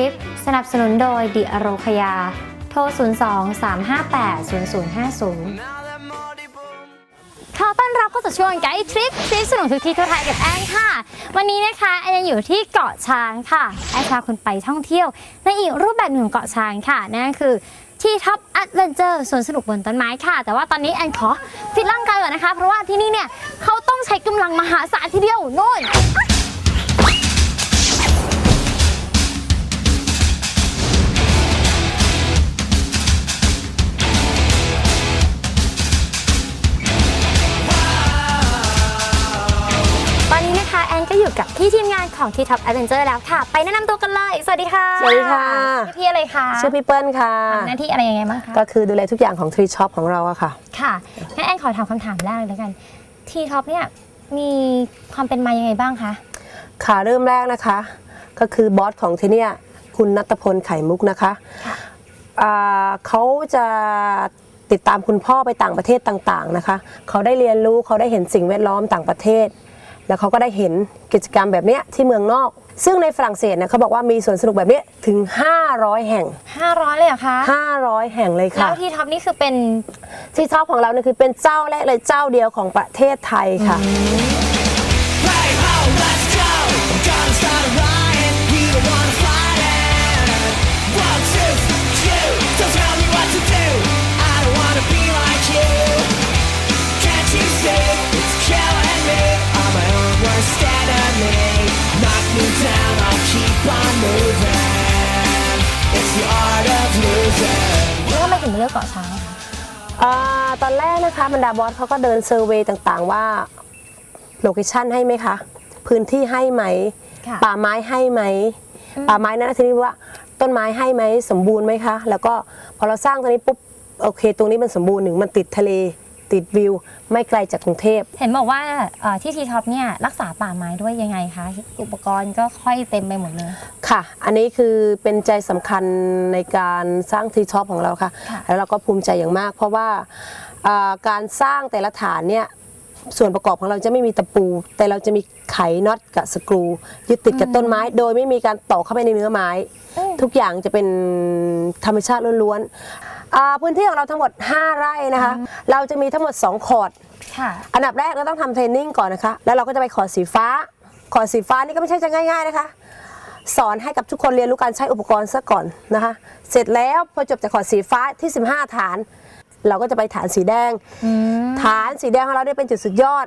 Trip สนับสนุนโดยดิอโรคยา โทร 02 358 0050ขอต้อนรับเข้าสู่ช่วงไกด์ทริปทริปสนุกทุกที่ทั่วไทยกับแอนค่ะ วันนี้นะคะแอนยังอยู่ที่เกาะช้างค่ะแอนพาคุณไปท่องเที่ยว ในอีกรูปแบบหนึ่งของเกาะช้างค่ะนั่นคือที่ท็อปแอดเวนเจอร์สวนสนุกบนต้นไม้ค่ะ แต่ว่าตอนนี้แอนขอฟิตร่างกายก่อนนะคะ เพราะว่าที่นี่เนี่ยเขาต้องใช้กำลังมหาศาลทีเดียวโน่น อนก็อยู่กับพี่ทีมงานของที่ท็อปแอดเวนเจอร์แล้วค่ะ ไปแนะนำตัวกันเลย สวัสดีค่ะสวัสดีค่ะพี่พี่อะไรคะชื่อพี่เปิ้ลค่ะ ทำหน้าที่อะไรยังไงบ้างคะ ก็คือดูแลทุกอย่างของทรีช็อปของเราอะค่ะ ค่ะงั้นแอนขอถามคำถามแรกเลยแล้วกันทีท็อปเนี่ยมีความเป็นมายังไงบ้างคะ ค่ะเริ่มแรกนะคะ ก็คือบอสของที่เนี่ยคุณนัตพลไข่มุกนะคะค่ะอ่าเขาจะติดตามคุณพ่อไปต่างประเทศต่างๆนะคะ เขาได้เรียนรู้เขาได้เห็นสิ่งแวดล้อมต่างประเทศ แล้วเขาก็ได้เห็นกิจกรรมแบบเนี้ยที่เมืองนอก ซึ่งในฝรั่งเศสเนี่ยเขาบอกว่ามีสวนสนุกแบบเนี้ยถึง 500 แห่ง 500 เลยเหรอคะ500 แห่งเลยแล้ค่ะวทีท็อปนี่คือเป็นที่ชอบของเราเนี่ยคือเป็นเจ้าแรกเลยเจ้าเดียวของประเทศไทยค่ะ Hey ho, เลือกเกาะช้างคะอ่าตอนแรกนะคะบรรดาบอสเขาก็เดินเซอร์เวย์ต่างๆว่าโลเคชันให้ไหมคะ พื้นที่ให้ไหม ค่ะ ป่าไม้ให้ไหม ป่าไม้นั้นทีนี้ว่าต้นไม้ให้ไหมสมบูรณ์ไหมคะ แล้วก็พอเราสร้างตรงนี้ปุ๊บโอเค ตรงนี้มันสมบูรณ์หนึ่งมันติดทะเล ติดวิว ไม่ไกลจากกรุงเทพ เห็นบอกว่าเอ่อที่ทีท็อปเนี่ยรักษาป่าไม้ด้วยยังไงคะอุปกรณ์ก็ค่อยเต็มไปหมดเลย ค่ะ อันนี้คือเป็นใจสำคัญในการสร้างทีท็อปของเราค่ะ ค่ะ แล้วเราก็ภูมิใจอย่างมาก เพราะว่าอ่าการสร้างแต่ละฐานเนี่ย ส่วนประกอบของเราจะไม่มีตะปู แต่เราจะมีไขน็อตกับสกรู ยึดติดกับต้นไม้ โดยไม่มีการต่อเข้าไปในเนื้อไม้ ทุกอย่างจะเป็นธรรมชาติล้วนๆ อ่าพื้นที่ของเราทั้งหมด 5 ไร่นะคะ เราจะมีทั้งหมด 2 คอร์ด ค่ะ อันดับแรกเราต้องทำเทรนนิ่งก่อนนะคะ แล้วเราก็จะไปขอสีฟ้าขอสีฟ้านี่ก็ไม่ใช่จะง่าย ๆนะคะ สอนให้กับทุกคนเรียนรู้การใช้อุปกรณ์ซะก่อนนะคะ เสร็จแล้วพอจบจากขอสีฟ้าที่ 15 ฐาน เราก็จะไปฐานสีแดง ฐานสีแดงของเราได้เป็นจุดสุดยอด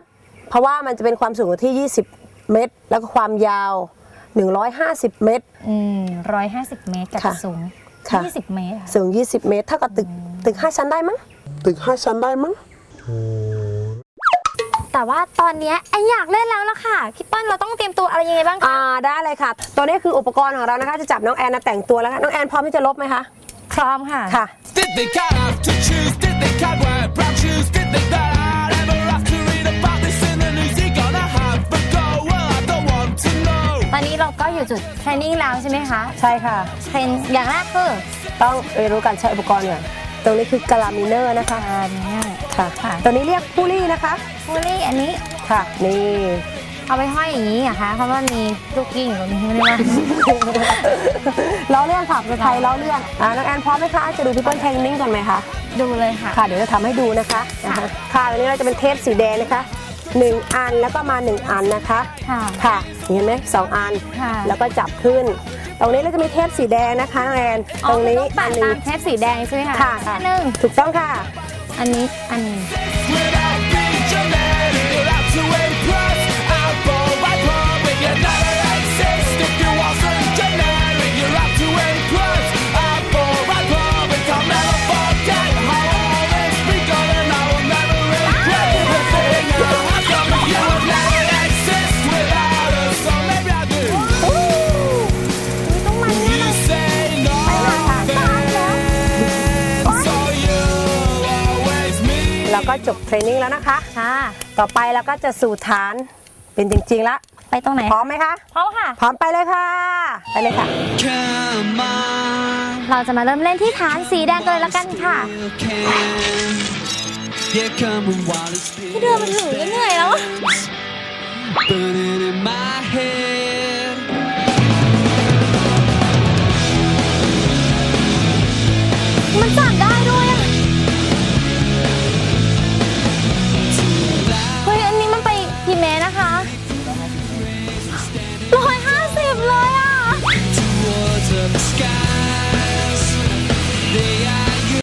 เพราะว่ามันจะเป็นความสูงที่ 20 เมตร แล้วก็ความยาว 150 เมตร อืมร้อยห้าสิบเมตรกับค่ะ สูง ค่ะ ยี่สิบเมตรค่ะสูง 20 เมตรเท่ากับตึกตึก 5 ชั้นได้มั้ง ตึกห้าชั้นได้มั้ง แต่ว่าตอนเนี้ยแอนอยากเล่นแล้วล่ะค่ะพี่เปิ้ลเราต้องเตรียมตัวอะไรยังไงบ้างคะอ่าได้เลยค่ะ ตัวนี้คืออุปกรณ์ของเรานะคะ จะจับน้องแอนนะแต่งตัวแล้วค่ะน้องแอนพร้อมที่จะลบไหมคะ พร้อมค่ะ ค่ะ Did they cut have to choose? Did they cut wear brown shoes? Did they that? อนนี้เราก็อยู่จุดเทรนนิ่งแล้วใช่ไหมคะใช่ค่ะ เทรนอย่างแรกคือต้องเรียนรู้การใช้อุปกรณ์ก่อนตรงนี้คือกาลามิเนอร์นะคะการเนี่ยค่ะค่ะตัวนี้เรียกพูลี่นะคะฟูลี่อันนี้ค่ะ นี่ เอาไปห้อยอย่างนี้เหรอะคะเพราะว่ามีลูกกิ้งอยู่ตรงนี้ไม่ได้ว่าล้อเลื่อนค่ะภาษาไทยล้อเลื่อนอ่าน้องแอนพร้อมไหมคะจะดูพี่เปิ้ลเทรนนิ่งก่อนไหมคะ ดูเลยค่ะ ค่ะเดี๋ยวจะทำให้ดูนะคะนะคะค่ะวันนี้เราจะเป็นเทปสีแดงนะคะ หนึ่งอันแล้วก็มาหนึ่งอันนะคะค่ะค่ะเห็นไหมสองอันค่ะแล้วก็จับขึ้น ตรงนี้เราจะมีเทปสีแดงนะคะน้องแอนตรงนี้อ๋อต้องอัปะนหนึ่งตามเทปสีแดงใช่ไหมคะค่ะอันหนึ่งถูกต้องค่ะ อันนี้อันหนึ่ ก็จบเทรนนิ่งแล้วนะคะ ค่ะ ต่อไปเราก็จะสู่ฐานเป็นจริงๆแล้วไปตรงไหนพร้อมไหมคะ พร้อมค่ะ พร้อมไปเลยค่ะ ไปเลยค่ะ Come on. เราจะมาเริ่มเล่นที่ฐานสีแดงกันเลยละกันค่ะ You can. Yeah, come on while it's still ที่เดินมาถึงก็เหนื่อยแล้วอะ burning in my head. มันสั่น sky